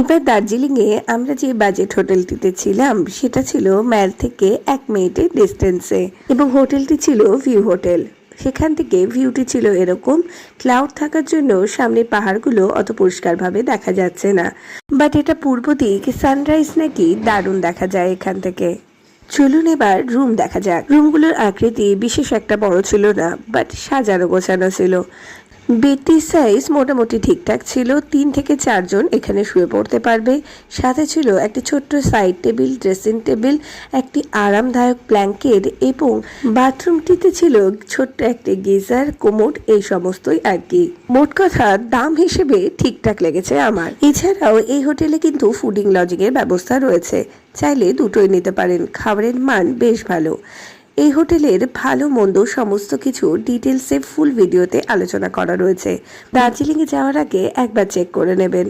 এবার দার্জিলিংয়ে আমরা যে বাজেট হোটেলটিতে ছিলাম, সেটা ছিল ম্যাল থেকে এক মিনিটের ডিস্টেন্সে এবং হোটেলটি ছিল ভিউ হোটেল সেখান থেকে ভিউটি ছিল এরকম ক্লাউড থাকার জন্য সামনে পাহাড়গুলো অত পরিষ্কারভাবে দেখা যাচ্ছে না। বাট এটা পূর্ব দিক সানরাইজ নাকি দারুণ দেখা যায় এখান থেকে। চলুন এবার রুম দেখা যাক। রুমগুলোর আকৃতি বিশেষ একটা বড় ছিল না বাট সাজানো গোছানো ছিল। বেডটির সাইজ মোটামুটি ঠিকঠাক ছিল, তিন থেকে চারজন এখানে শুয়ে পড়তে পারবে। সাথে ছিল একটি ছোট্ট সাইড টেবিল ড্রেসিং টেবিল একটি আরামদায়ক ব্ল্যাঙ্কেট এবং বাথরুমটিতে ছিল ছোট্ট একটি গিজার কোমোড এই সমস্তই আর কি। মোট কথা, দাম হিসেবে ঠিকঠাক লেগেছে আমার। এছাড়াও এই হোটেলে কিন্তু ফুডিং লজিং এর ব্যবস্থা রয়েছে। চাইলে দুটোই নিতে পারেন। খাবারের মান বেশ ভালো। এই হোটেলের ভালো, মন্দ, সমস্ত কিছু ডিটেলসে ফুল ভিডিওতে আলোচনা করা রয়েছে। দার্জিলিংয়ে যাওয়ার আগে একবার চেক করে নেবেন।